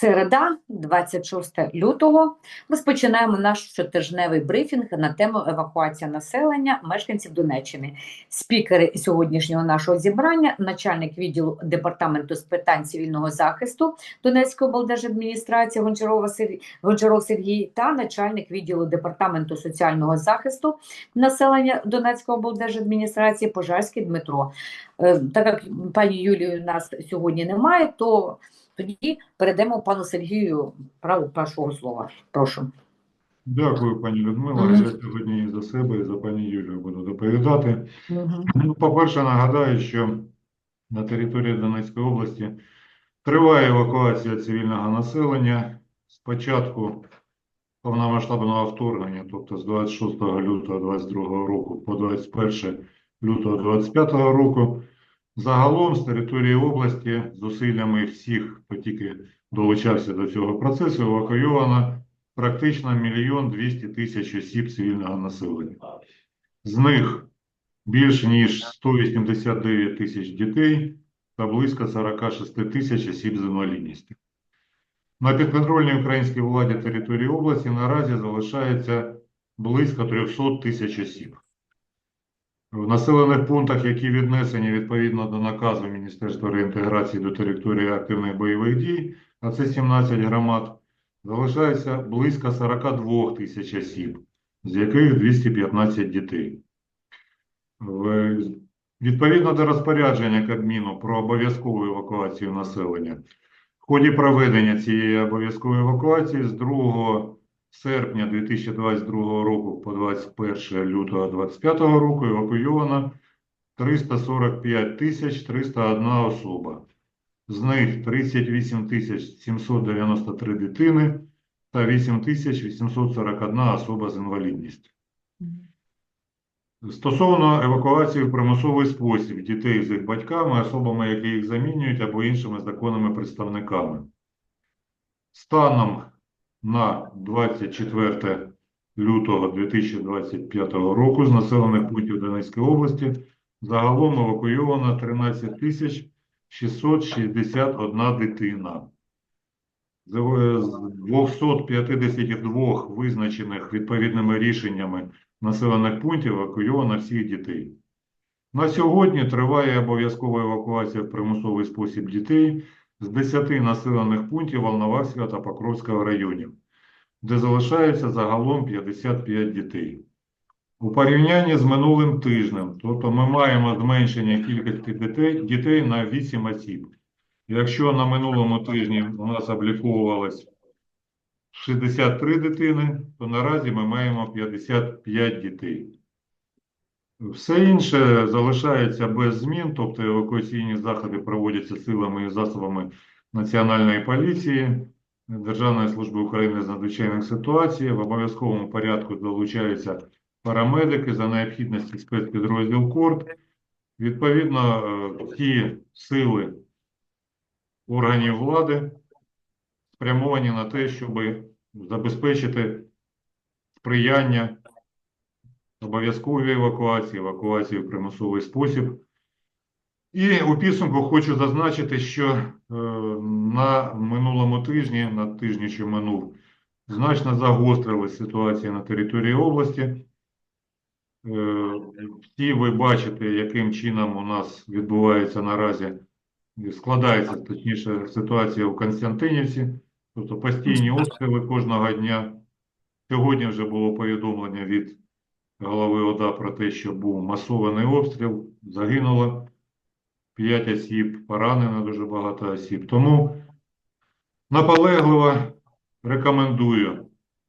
Середа, 26 лютого, розпочинаємо наш щотижневий брифінг на тему евакуація населення мешканців Донеччини. Спікери сьогоднішнього нашого зібрання, начальник відділу департаменту з питань цивільного захисту Донецької облдержадміністрації Гончаров Сергій та начальник відділу департаменту соціального захисту населення Донецької облдержадміністрації Пожарський Дмитро. Е, Так як пані Юлії у нас сьогодні немає, то тоді перейдемо пану Сергію право першого слова. Прошу. Дякую, пані Людмила. Мгм. Я сьогодні і за себе, і за пані Юлію буду доповідати. Мгм. Ну, по-перше, нагадаю, що на території Донецької області триває евакуація цивільного населення. Спочатку повномасштабного вторгнення, тобто з 26 лютого 2022 року по 21 лютого 2025 року, загалом з території області зусиллями всіх, хто тільки долучався до цього процесу, евакуйовано практично мільйон 200 тисяч осіб цивільного населення. З них більш ніж 189 тисяч дітей та близько 46 тисяч осіб з інвалідністю. На підконтрольній українській владі території області наразі залишається близько 300 тисяч осіб. В населених пунктах, які віднесені відповідно до наказу Міністерства реінтеграції до території активних бойових дій, а це 17 громад, залишається близько 42 тисяч осіб, з яких 215 дітей. Відповідно до розпорядження Кабміну про обов'язкову евакуацію населення, в ході проведення цієї обов'язкової евакуації з 2 серпня 2022 року по 21 лютого 2025 року евакуйовано 345 тисяч 301 особа. З них 38 тисяч 793 дитини та 8 тисяч 841 особа з інвалідністю. Стосовно евакуації в примусовий спосіб дітей з їх батьками, особами, які їх замінюють, або іншими законними представниками. Станом на 24 лютого 2025 року з населених пунктів Донецької області загалом евакуйовано 13 тисяч 661 дитина. З е, з 252 визначених відповідними рішеннями населених пунктів евакуйовано всіх дітей. На сьогодні триває обов'язкова евакуація в примусовий спосіб дітей з 10 населених пунктів Волновахського та Покровського районів, де залишається загалом 55 дітей. У порівнянні з минулим тижнем, тобто ми маємо зменшення кількості дітей, дітей на 8 осіб. Якщо на минулому тижні у нас обліковувалось 63 дитини, то наразі ми маємо 55 дітей. Все інше залишається без змін, тобто евакуаційні заходи проводяться силами і засобами Національної поліції, Державної служби України з надзвичайних ситуацій. В обов'язковому порядку долучаються парамедики за необхідності спецпідрозділ КОРД. Відповідно, е, ті сили органів влади спрямовані на те, щоб забезпечити сприяння обов'язковій евакуації, евакуації в примусовий спосіб. І у підсумку хочу зазначити, що е, на минулому тижні, на тижні, що минув, значно загострилась ситуація на території області. Е, всі ви бачите, яким чином у нас відбувається наразі, складається, точніше, ситуація у Константинівці, тобто постійні обстріли кожного дня. Сьогодні вже було повідомлення від голови ОДА про те, що був масований обстріл, загинуло 5 осіб, поранено дуже багато осіб. Тому наполегливо рекомендую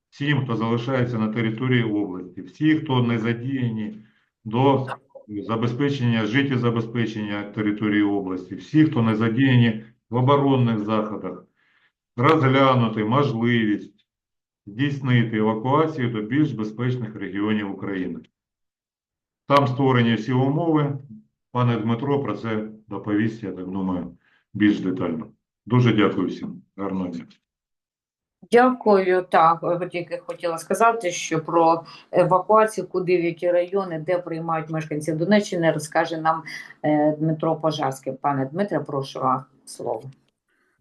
всім, хто залишається на території області, всі, хто не задіяні до забезпечення, життєзабезпечення території області, всі, хто не задіяні в оборонних заходах, розглянути можливість здійснити евакуацію до більш безпечних регіонів України. Там створені всі умови. Пане Дмитро про це доповість, я так думаю, більш детально. Дуже дякую всім. Гарного дня. Дякую. Так, тільки хотіла сказати, що про евакуацію, куди в які райони, де приймають мешканців Донеччини, розкаже нам е, Дмитро Пожарський. Пане Дмитре, прошу вам слово.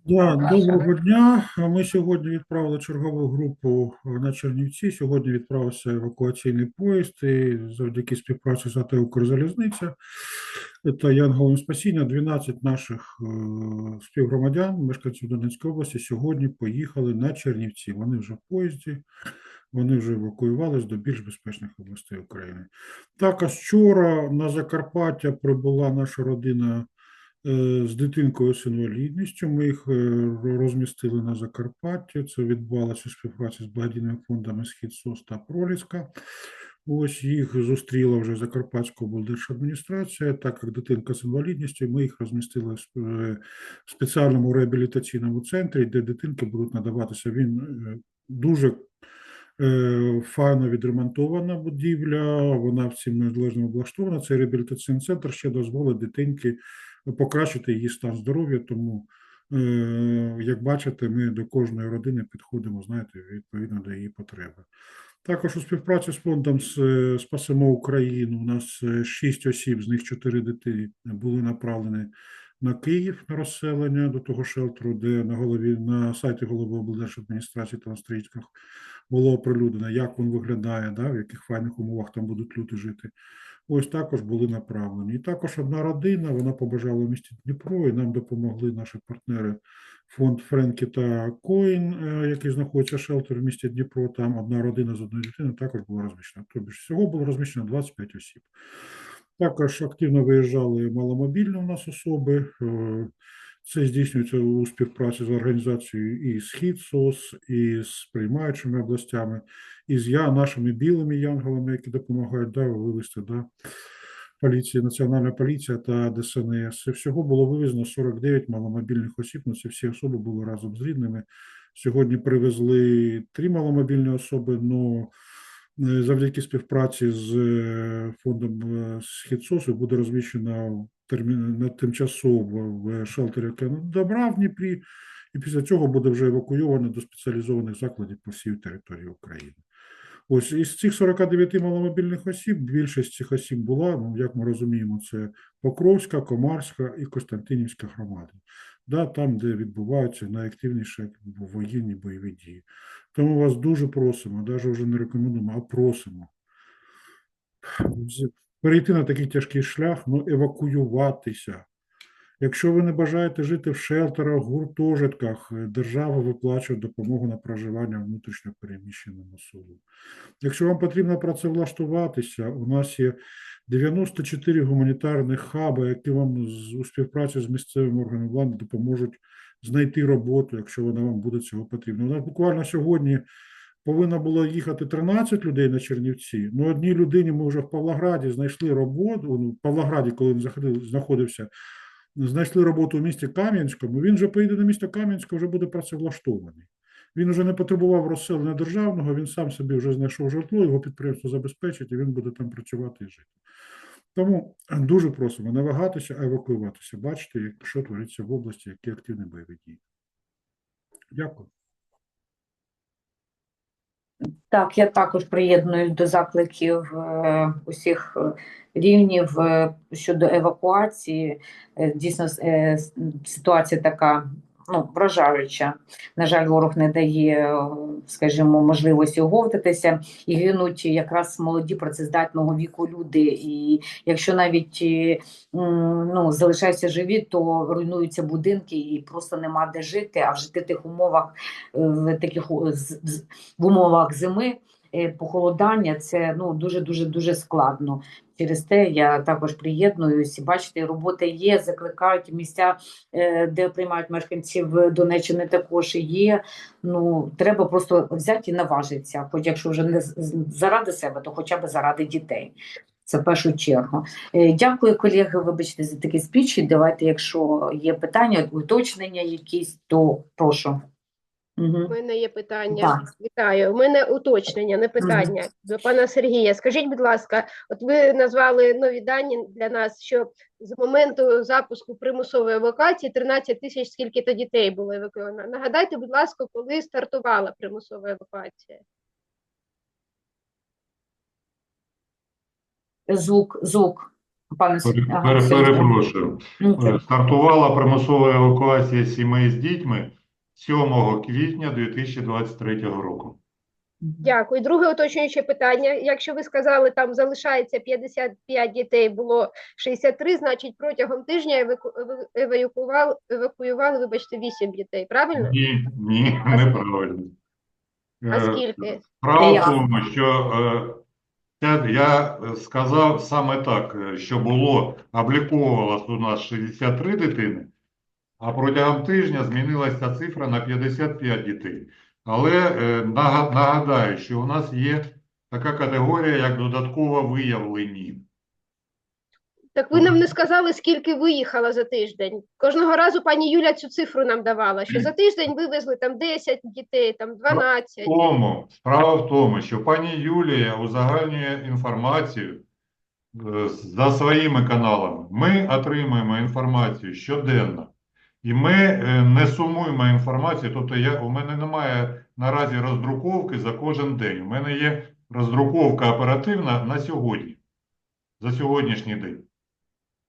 Да, доброго дня. Ми сьогодні відправили чергову групу на Чернівці. Сьогодні відправився евакуаційний поїзд і завдяки співпраці з АТ «Укрзалізниця» та Янголом Спасіння 12 наших е, співгромадян, мешканців Донецької області, сьогодні поїхали на Чернівці. Вони вже в поїзді, вони вже евакуювались до більш безпечних областей України. Також вчора на Закарпаття прибула наша родина е, з дитинкою з інвалідністю. Ми їх е, розмістили на Закарпатті. Це відбувалося у співпраці з благодійними фондами Схід СОС та Проліска. Ось їх зустріла вже Закарпатська облдержадміністрація, так як дитинка з інвалідністю, ми їх розмістили в е, спеціальному реабілітаційному центрі, де дитинки будуть надаватися. Він е, дуже е, файно відремонтована будівля, вона всім належно облаштована. Цей реабілітаційний центр ще дозволить дитинки покращити її стан здоров'я. Тому, е, як бачите, ми до кожної родини підходимо, знаєте, відповідно до її потреби. Також у співпраці з фондом «С- е, Спасемо Україну у нас е, шість осіб, з них чотири дитини були направлені на Київ на розселення до того шелтеру, де на голові на сайті голови облдержадміністрації та на сторінках було оприлюднено, як він виглядає, да, в яких файних умовах там будуть люди жити. Ось також були направлені. І також одна родина, вона побажала в місті Дніпро, і нам допомогли наші партнери фонд Френкі та Коін, е, який знаходиться шелтер в місті Дніпро. Там одна родина з одної дитини також була розміщена. Тобто всього було розміщено 25 осіб. Також активно виїжджали маломобільні у нас особи. Е, Це здійснюється у співпраці з організацією і «Схід СОС», і з приймаючими областями, і з я, нашими білими янголами, які допомагають да, вивезти да, поліція, Національна поліція та ДСНС. Всього було вивезено 49 маломобільних осіб. Ну, це всі особи були разом з рідними. Сьогодні привезли три маломобільні особи, але завдяки співпраці з е, фондом е, «Східсосу» буде розміщено на тимчасово в шелтері добра в Дніпрі, і після цього буде вже евакуйовано до спеціалізованих закладів по всій території України. Ось із цих 49 маломобільних осіб, більшість цих осіб була, ну як ми розуміємо, це Покровська, Комарська і Костянтинівська громади, да, там, де відбуваються найактивніші воєнні бойові дії. Тому вас дуже просимо, навіть вже не рекомендуємо, а просимо перейти на такий тяжкий шлях, ну евакуюватися. Якщо ви не бажаєте жити в шелтерах, гуртожитках, е, держава виплачує допомогу на проживання внутрішньо переміщеним особам. Якщо вам потрібно працевлаштуватися, у нас є 94 гуманітарних хаби, які вам у співпраці з місцевими органами влади допоможуть знайти роботу, якщо вона вам буде цього потрібна. У нас буквально сьогодні повинно було їхати 13 людей на Чернівці. Ну, одній людині ми вже в Павлограді знайшли роботу. ну, В Павлограді, коли він знаходився, знайшли роботу в місті Кам'янському. Він вже поїде до міста Кам'янська, вже буде працевлаштований. Він вже не потребував розселення державного, він сам собі вже знайшов житло, його підприємство забезпечить, і він буде там працювати і жити. Тому дуже просимо не вагатися, а евакуюватися. Бачите, що твориться в області, які активні бойові дії. Дякую. Так, я також приєднуюсь до закликів е, усіх рівнів е, щодо евакуації. Е, Дійсно, ситуація така ну, вражаюча. На жаль, ворог не дає, е, скажімо, можливості оговтатися і гинуть якраз молоді працездатного віку люди. І якщо навіть е, ну, залишаються живі, то руйнуються будинки і просто нема де жити. А в тих умовах е, в таких в умовах зими похолодання це ну дуже дуже дуже складно. Через те я також приєднуюсь. І Бачите, робота є, закликають місця, е, де приймають мешканців Донеччини, також є. Ну треба просто взяти і наважитися. Хоч якщо вже не заради себе, то хоча б заради дітей. Це в першу чергу. Е, Дякую, колеги. Вибачте за такі спічі. Давайте, якщо є питання, уточнення якісь, то прошу. У мене є питання. Так. Вітаю. У мене уточнення, не питання до пана Сергія. Скажіть, будь ласка, от ви назвали нові дані для нас, що з моменту запуску примусової евакуації 13 тисяч скільки то дітей було евакуйовано. Нагадайте, будь ласка, коли стартувала примусова евакуація? Звук, звук. Пане С- Пере- ага, Перепрошую. Ну, Е, Стартувала примусова евакуація сімей з дітьми 7 квітня 2023 року. Дякую. Друге уточнююче питання. Якщо ви сказали, там залишається 55 дітей, було 63, значить протягом тижня евакуювали, евакуювали, вибачте, 8 дітей, правильно? Ні, ні, А неправильно. А Е, скільки? Справа в тому, що е, я сказав саме так, е, що було, обліковувалось у нас 63 дитини, а протягом тижня змінилася цифра на 55 дітей. Але е, нагадаю, що у нас є така категорія, як додатково виявлені. Так ви нам не сказали, скільки виїхало за тиждень. Кожного разу пані Юля цю цифру нам давала, що за тиждень вивезли там 10 дітей, там 12. тому, справа в тому, що пані Юлія узагальнює інформацію е, за своїми каналами. Ми отримуємо інформацію щоденно. І ми е, не сумуємо інформацію. Тобто я, у мене немає наразі роздруковки за кожен день. У мене є роздруковка оперативна на сьогодні, за сьогоднішній день,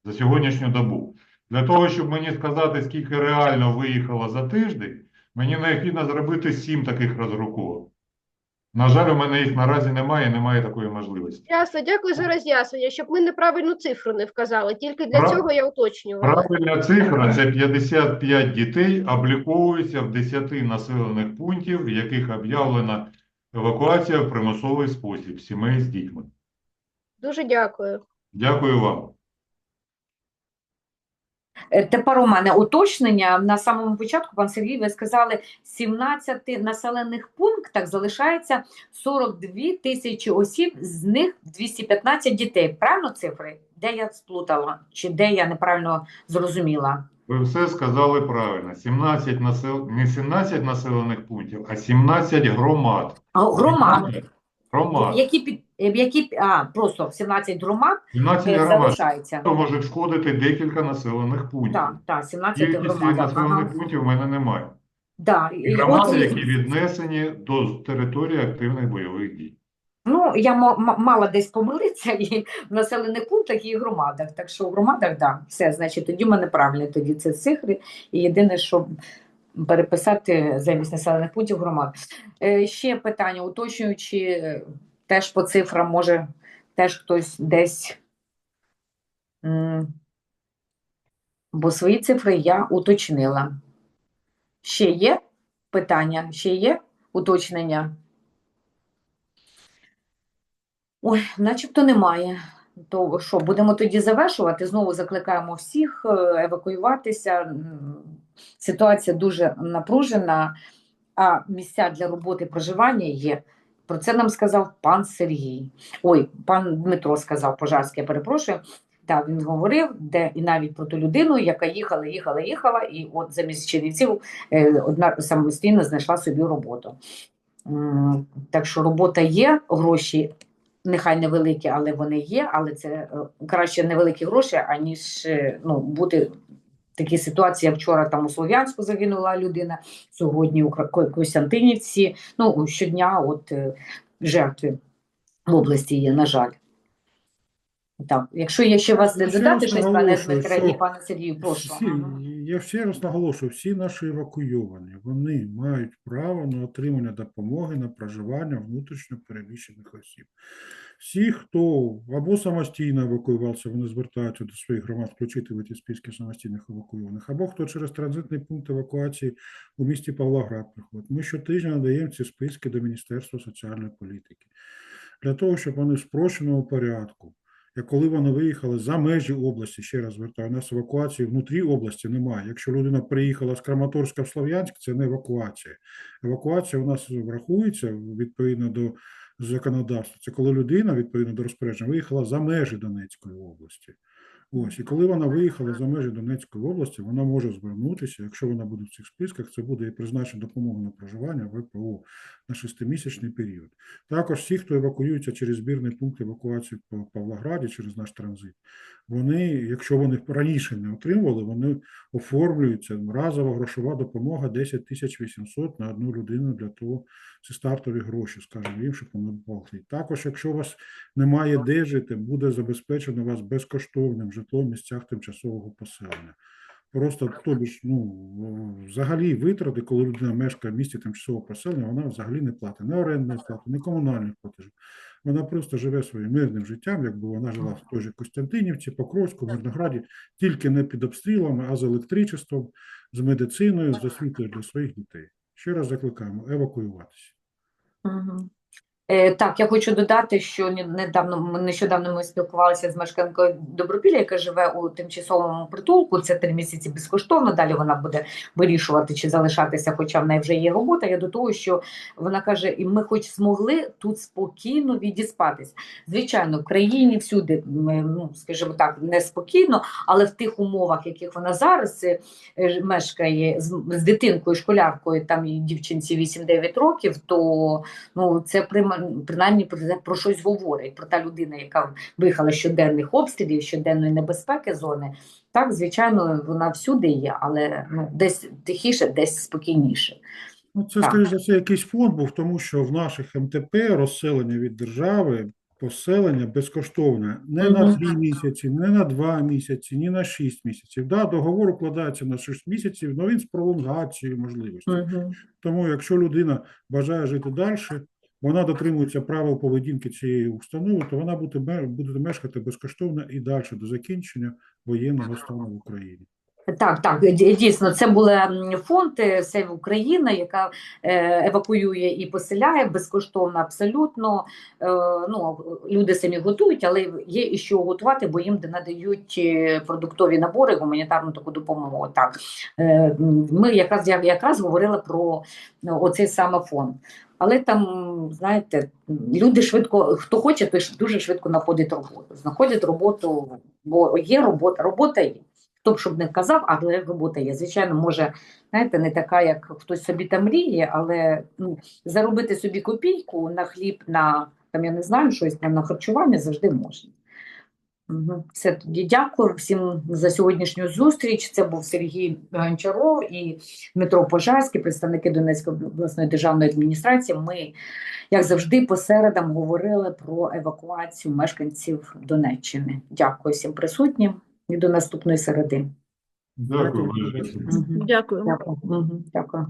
за сьогоднішню добу. Для того, щоб мені сказати, скільки реально виїхало за тиждень, мені необхідно зробити сім таких роздруковок. На жаль, у мене їх наразі немає, немає такої можливості. Ясно, дякую за роз'яснення, щоб ми неправильну цифру не вказали. Тільки для Прав- цього я уточнювала. Правильна цифра – це 55 дітей, обліковуються в 10 населених пунктів, в яких об'явлена евакуація в примусовий спосіб сімей з дітьми. Дуже дякую. Дякую вам. Е, Тепер у мене уточнення. На самому початку, пан Сергій, ви сказали, 17 населених пунктах залишається 42 тисячі осіб, з них 215 дітей. Правильно цифри? Де я сплутала? Чи де я неправильно зрозуміла? Ви все сказали правильно. 17 насел... не 17 населених пунктів, а 17 громад. А, Громади. Громад. Які під які а просто 17 громад 17 е, залишається. Що можуть входити декілька населених пунктів. Так, так, 17 Кількості громад. населених Ага. пунктів в мене немає. Да. І громади, от- які віднесені до території активних бойових дій. Ну, я ма- ма- мала десь помилитися і в населених пунктах, і в громадах. Так що в громадах, да, все, значить, тоді в мене правильно тоді це цифри. І єдине, що переписати замість населених пунктів громад. Е, ще питання, уточнюючи, е, теж по цифрам, може, теж хтось десь. Бо свої цифри я уточнила. Ще є питання, ще є уточнення? Ой, начебто немає. То що, будемо тоді завершувати? Знову закликаємо всіх е, евакуюватися. Ситуація дуже напружена, а місця для роботи проживання є. Про це нам сказав пан Сергій. Ой, пан Дмитро сказав, Пожарський, я перепрошую. Так, він говорив, де і навіть про ту людину, яка їхала, їхала, їхала, і от замість Чернівців е, одна самостійно знайшла собі роботу. Так що робота є, гроші нехай невеликі, але вони є, але це е, краще невеликі гроші, аніж е, ну, бути в такій ситуації, як вчора там у Слов'янську загинула людина, сьогодні у Костянтинівці. Ну, щодня от е, жертви в області є, на жаль. Так, якщо є ще вас не задати, додати щось, пане Дмитре пане Сергію, прошу. Я ще раз наголошую, всі наші евакуйовані, вони мають право на отримання допомоги на проживання внутрішньо переміщених осіб. Всі, хто або самостійно евакуювався, вони звертаються до своїх громад включити в ці списки самостійних евакуйованих, або хто через транзитний пункт евакуації у місті Павлоград приходить. Ми щотижня надаємо ці списки до Міністерства соціальної політики для того, щоб вони в спрощеному порядку коли вони виїхали за межі області, ще раз звертаю, у нас евакуації внутрі області немає. Якщо людина приїхала з Краматорська в Слов'янськ, це не евакуація. Евакуація у нас врахується відповідно до законодавства. Це коли людина, відповідно до розпорядження, виїхала за межі Донецької області. Ось, і коли вона виїхала за межі Донецької області, вона може звернутися, якщо вона буде в цих списках, це буде і призначена допомога на проживання ВПО на шестимісячний період. Також всі, хто евакуюється через збірний пункт евакуації по Павлограді через наш транзит, вони, якщо вони раніше не отримували, вони оформлюються разова грошова допомога 10 тисяч 800 на одну людину для того, це стартові гроші, скажімо їм, щоб вони платили. Також, якщо у вас немає де жити, буде забезпечено вас безкоштовним житлом в місцях тимчасового поселення. Просто тобі ж, ну, взагалі витрати, коли людина мешкає в місті тимчасового поселення, вона взагалі не платить ні орендної плати, ні комунальних платежів. Вона просто живе своїм мирним життям, якби вона жила в той же Костянтинівці, Покровську, Мирнограді, тільки не під обстрілами, а з електричеством, з медициною, з освітою для своїх дітей. Ще раз закликаємо евакуюватися. Е, Так, я хочу додати, що недавно нещодавно ми спілкувалися з мешканкою Добропілля, яка живе у тимчасовому притулку. Це три місяці безкоштовно. Далі вона буде вирішувати, чи залишатися, хоча в неї вже є робота. Я до того, що вона каже, і ми хоч змогли тут спокійно відіспатись. Звичайно, в країні всюди, ми, ну скажімо так, неспокійно, але в тих умовах, яких вона зараз е, е, мешкає з, дитинкою, школяркою, там і дівчинці 8-9 років, то ну це прима- принаймні про, про щось говорить. Про та людина, яка виїхала щоденних обстрілів, щоденної небезпеки зони. Так, звичайно, вона всюди є, але ну десь тихіше, десь спокійніше. Ну, це, Так. скоріш за все, якийсь фонд був, тому що в наших МТП розселення від держави, поселення безкоштовне не на Мгм. три місяці, не на два місяці, ні на шість місяців. Да, договор укладається на шість місяців, але він з пролонгацією можливості. Тому, якщо людина бажає жити далі, вона дотримується правил поведінки цієї установи, то вона буде, мешкати безкоштовно і далі до закінчення воєнного стану в Україні. Так, так, дійсно, це м, фонд «Сейв Україна», яка е, евакуює і поселяє безкоштовно, абсолютно. Е, Ну, люди самі готують, але є і що готувати, бо їм надають е, продуктові набори, гуманітарну таку допомогу. Так, ми якраз я- якраз говорили про ну, оцей саме фонд. Але там, знаєте, люди швидко, хто хоче, той дуже швидко знаходить роботу. Знаходять роботу, бо є робота, робота є. Хто б щоб не казав, але робота є. Звичайно, може, знаєте, не така, як хтось собі там мріє, але ну, заробити собі копійку на хліб, на там я не знаю, щось там на харчування завжди можна. Все тоді дякую всім за сьогоднішню зустріч. Це був Сергій Гончаров і Дмитро Пожарський, представники Донецької обласної державної адміністрації. Ми, як завжди, по середам говорили про евакуацію мешканців Донеччини. Дякую всім присутнім і до наступної середи. Дякую, Дякую. Дякую. Дякую. Дякую.